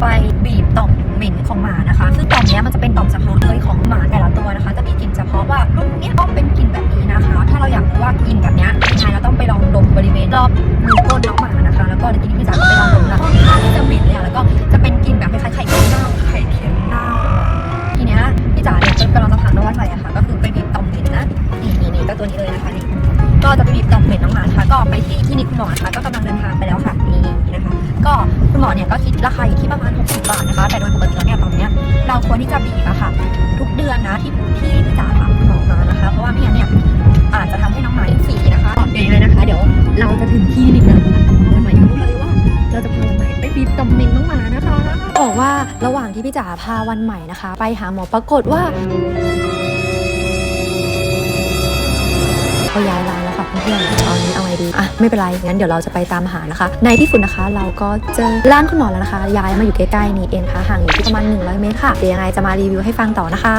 ไปบีบต่อมเหม็นของหมานะคะ ซึ่งต่อมนี้มันจะเป็นต่อมเฉพาะเลยของหมาแต่ละตัวนะคะจะมีกลิ่นเฉพาะว่ารุ่นเนี้ยต้องเป็นกลิ่นแบบนี้นะคะ ถ้าเราอยากรู้ว่ากลิ่นแบบเนี้ยังไงเราต้องไปลองดมบริเวณรอบรูก้นน้องหมานะคะ แล้วก็ในที่นี้พี่จ๋าก็ไปลองดมแล้วค่อนข้างที่จะเหม็นเลยแล้วก็จะเป็นกลิ่นแบบคล้ายๆไข่เค็มเน่าไข่เค็มเน่าทีเนี้ยพี่จ๋าเนี่ยกำลังจะพาน้องวันไปอะค่ะก็คือไปบีบต่อมเหม็นนะนี่นี่นี่ก็ตัวนี้เลยนะคะนี่ก็จะไปบีบต่อมเหม็นน้องหมานะคะก็ไปที่คลินิกคุณหมอนะคะก็ ราคาอยู่ที่ประมาณ 60 บาทนะคะ แต่โดยปกติแล้วเนี่ยตอนเนี้ยเราควรที่จะบีบอะค่ะ ทุกเดือนนะที่ที่พี่จ๋าถามคุณหมอมานะคะ เพราะว่าไม่งั้นเนี่ยอาจจะทำให้น้องหมาอินฟรีนะคะเดี๋ยวยังไงนะคะ เดี๋ยวเราจะถึงคลินิกแล้ววันใหม่รู้เลยว่าเราจะพาวันใหม่ไปบีบต่อมเหม็นน้องหมานะคะบอกว่าระหว่างที่พี่จ๋าพาวันใหม่นะคะ ไปหาหมอปรากฏว่าเขาย้ายร้านแล้วค่ะเพื่อน ดี อะ ไม่เป็นไร งั้นเดี๋ยวเราจะไปตามหานะคะ ในที่สุดนะคะ เราก็เจอร้านคุณหมอแล้วนะคะ ย้ายมาอยู่ใกล้ๆนี่เองค่ะ ห่างอยู่ที่ประมาณ 100 เมตรค่ะ เดี๋ยวยังไงจะมารีวิวให้ฟังต่อนะคะ